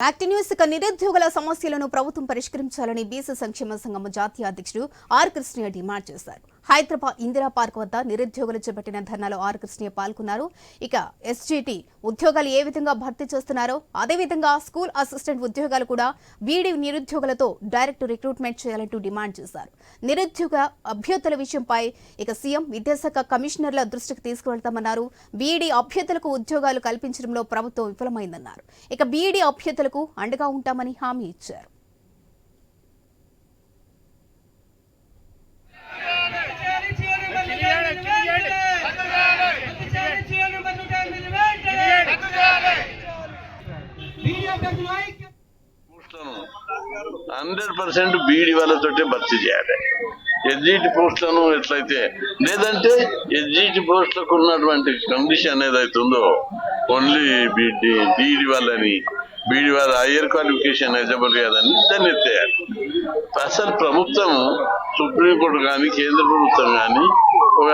Act news నిరుద్యోగుల సమస్యలను ప్రభుత్వం పరిష్కరించాలని బీసీ సంక్షేమ సంఘం జాతీయ అధ్యక్షుడు ఆర్ కృష్ణయ్య డిమాండ్ చేశారు. హైదరాబాద్ ఇందిరా పార్క్ వద్ద నిరుద్యోగులు చేపట్టిన ధర్నాలో ఆర్ కృష్ణయ్య పాల్గొన్నారు. ఇక ఎస్జీటీ ఉద్యోగాలు ఏ విధంగా భర్తీ చేస్తున్నారో అదేవిధంగా స్కూల్ అసిస్టెంట్ ఉద్యోగాలు కూడా బీడీ నిరుద్యోగులతో డైరెక్ట్ రిక్రూట్మెంట్ చేయాలంటూ డిమాండ్ చేశారు. నిరుద్యోగ అభ్యర్థుల విషయంపై ఇక సీఎం విద్యాశాఖ కమిషనర్ల దృష్టికి తీసుకువెళ్తామన్నారు. బీఈడీ అభ్యర్థులకు ఉద్యోగాలు కల్పించడంలో ప్రభుత్వం విఫలమైందన్నారు. ఇక బీఈడీ అభ్యర్థులకు అండగా ఉంటామని హామీ ఇచ్చారు. హండ్రెడ్ పర్సెంట్ బీడి వాళ్ళతోటే భర్తీ చేయాలి. ఎస్జిటి పోస్టులను ఎట్లయితే లేదంటే ఎస్జిటి పోస్టులకు ఉన్నటువంటి కండిషన్ ఏదైతే ఉందో ఓన్లీ బీడి బీడి వాళ్ళని బీడి వాళ్ళ హయ్యర్ క్వాలిఫికేషన్ ఎలిజిబుల్ కాదని దాన్ని ఎత్తేయాలి. అసలు ప్రభుత్వం సుప్రీంకోర్టు కానీ కేంద్ర ప్రభుత్వం కానీ ఒక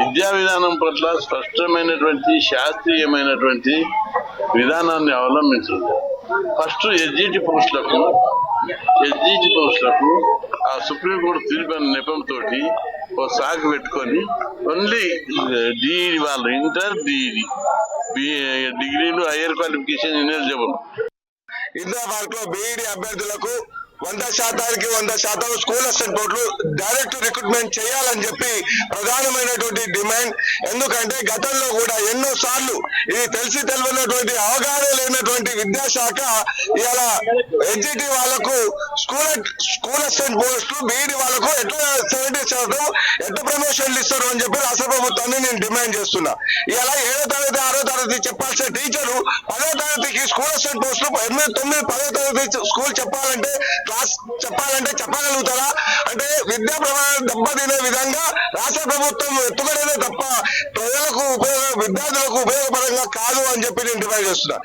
విద్యా విధానం పట్ల స్పష్టమైనటువంటి శాస్త్రీయమైనటువంటి విధానాన్ని అవలంబించింది ఫస్ట్ ఎస్జిటి పోస్టులకు ఎస్జిటి పోస్టులకు ఆ సుప్రీంకోర్టు తీర్పు నెపంతో ఓ సాగు పెట్టుకొని ఓన్లీ డిఈడి వాళ్ళు ఇంటర్ డిఈడి డిగ్రీలు హైయర్ క్వాలిఫికేషన్ ఇనెలిజిబుల్ ఇందిరా పార్క్లో బీఈడి అభ్యర్థులకు వంద శాతానికి వంద శాతం స్కూల్ అసిస్టెంట్ పోస్టులు డైరెక్ట్ రిక్రూట్మెంట్ చేయాలని చెప్పి ప్రధానమైనటువంటి డిమాండ్. ఎందుకంటే గతంలో కూడా ఎన్నో సార్లు ఇది తెలిసి తెలియనటువంటి అవగాహన లేనటువంటి విద్యాశాఖ ఇలా ఎన్జిటి వాళ్ళకు స్కూల్ స్కూల్ అసిస్టెంట్ పోస్టులు బీఈడి వాళ్ళకు ఎట్లా సెవెంటీ శాతం ఎట్లా ప్రమోషన్లు ఇస్తారు అని చెప్పి రాష్ట్ర ప్రభుత్వాన్ని నేను డిమాండ్ చేస్తున్నా. ఇలా ఏడో తరగతి ఆరో తరగతి చెప్పాల్సిన టీచరు తరగతికి స్కూల్ అసిస్టెంట్ పోస్టులు ఎనిమిది తొమ్మిది పదో తరగతి స్కూల్ చెప్పాలంటే క్లాస్ చెప్పాలంటే చెప్పగలుగుతారా? అంటే విద్యా ప్రమాణాలు దెబ్బతినే విధంగా రాష్ట్ర ప్రభుత్వం ఎత్తుగడేదే తప్ప ప్రజలకు ఉపయోగ విద్యార్థులకు ఉపయోగపరంగా కాదు అని చెప్పి నేను డిమాండ్ చేస్తున్నా.